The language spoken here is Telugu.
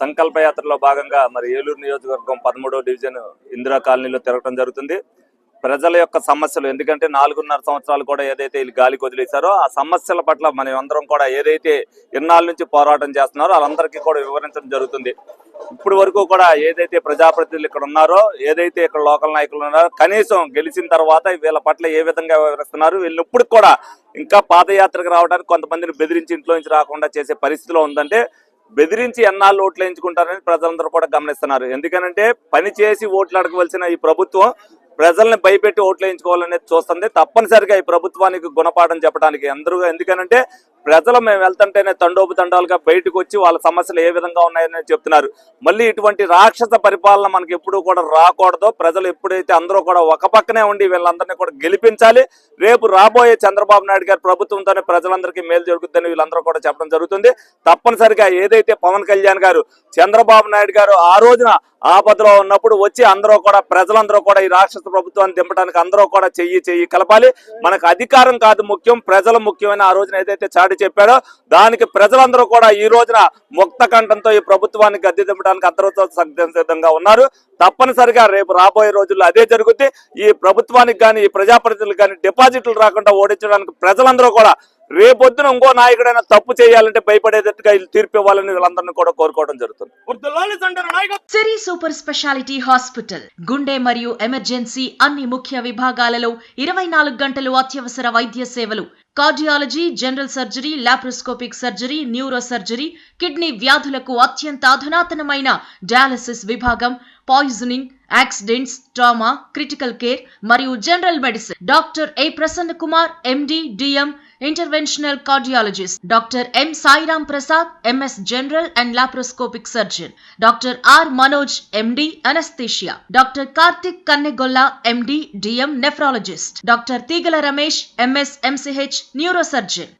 సంకల్ప యాత్రలో భాగంగా మరి ఏలూరు నియోజకవర్గం పదమూడవ డివిజన్ ఇందిరా కాలనీలో తిరగడం జరుగుతుంది. ప్రజల యొక్క సమస్యలు ఎందుకంటే నాలుగున్నర సంవత్సరాలు కూడా ఏదైతే వీళ్ళు గాలికి వదిలేశారో ఆ సమస్యల పట్ల మనం అందరం కూడా ఏదైతే ఇన్నాళ్ళ నుంచి పోరాటం చేస్తున్నారో వాళ్ళందరికీ కూడా వివరించడం జరుగుతుంది. ఇప్పుడు వరకు కూడా ఏదైతే ప్రజాప్రతినిధులు ఇక్కడ ఉన్నారో ఏదైతే ఇక్కడ లోకల్ నాయకులు ఉన్నారో కనీసం గెలిచిన తర్వాత వీళ్ళ పట్ల ఏ విధంగా వివరిస్తున్నారు వీళ్ళు ఇప్పుడు కూడా ఇంకా పాదయాత్రకు రావడానికి కొంతమందిని బెదిరించి ఇంట్లో నుంచి రాకుండా చేసే పరిస్థితిలో ఉందంటే బెదిరించి ఎన్నాళ్ళు ఓట్లు వేయించుకుంటారని ప్రజలందరూ కూడా గమనిస్తున్నారు. ఎందుకనంటే పని చేసి ఓట్లు అడగవలసిన ఈ ప్రభుత్వం ప్రజల్ని భయపెట్టి ఓట్లు వేయించుకోవాలనేది చూస్తుంది. తప్పనిసరిగా ఈ ప్రభుత్వానికి గుణపాఠం చెప్పడానికి అందరూ ఎందుకనంటే ప్రజలు మేము వెళ్తుంటేనే తండోపు తండాలుగా బయటకు వచ్చి వాళ్ళ సమస్యలు ఏ విధంగా ఉన్నాయని చెప్తున్నారు. మళ్ళీ ఇటువంటి రాక్షస పరిపాలన మనకి ఎప్పుడూ కూడా రాకూడదు. ప్రజలు ఎప్పుడైతే అందరూ కూడా ఒక పక్కనే ఉండి వీళ్ళందరినీ కూడా గెలిపించాలి. రేపు రాబోయే చంద్రబాబు నాయుడు గారి ప్రభుత్వంతోనే ప్రజలందరికీ మేలు జరుగుతుందని వీళ్ళందరూ కూడా చెప్పడం జరుగుతుంది. తప్పనిసరిగా ఏదైతే పవన్ కళ్యాణ్ గారు చంద్రబాబు నాయుడు గారు ఆ రోజున ఆపదలో ఉన్నప్పుడు వచ్చి అందరూ కూడా ప్రజలందరూ కూడా ఈ రాక్షస ప్రభుత్వాన్ని దింపడానికి అందరూ కూడా చెయ్యి చెయ్యి కలపాలి. మనకు అధికారం కాదు ముఖ్యం ప్రజలు ముఖ్యమైన ఆ రోజున ఏదైతే చాటి చెప్పాడో దానికి ప్రజలందరూ కూడా ఈ రోజున ముక్త కంఠంతో ఈ ప్రభుత్వాన్ని గద్దె దింపడానికి అందరితో సిద్ధంగా ఉన్నారు. తప్పనిసరిగా రేపు రాబోయే రోజుల్లో అదే జరుగుద్ది. ఈ ప్రభుత్వానికి కానీ ఈ ప్రజాప్రతినిధులకు కానీ డిపాజిట్లు రాకుండా ఓడించడానికి ప్రజలందరూ కూడా రేపొద్దున ఇంకో నాయకుడైనా తప్పు చేయాలంటే భయపడేటట్టుగా తీర్పు ఇవ్వాలని వీళ్ళందరినీ కూడా కోరుకోవడం జరుగుతుంది. సిరి సూపర్ స్పెషాలిటీ హాస్పిటల్ గుండె మరియు ఎమర్జెన్సీ అన్ని ముఖ్య విభాగాలలో ఇరవై నాలుగు గంటలు అత్యవసర వైద్య సేవలు. Cardiology general surgery laparoscopic surgery neuro surgery kidney వ్యాధులకు అత్యంత అధునాతనమైన డయాలసిస్ విభాగం poisoning accidents trauma critical care మరియు general medicine doctor A Prasanna Kumar MD DM interventional cardiologist doctor M Sairam Prasad MS general and laparoscopic surgeon doctor R Manoj MD anaesthesia doctor Karthik Kannegolla MD DM nephrologist doctor Teegala Ramesh MS MCH neurosurgeon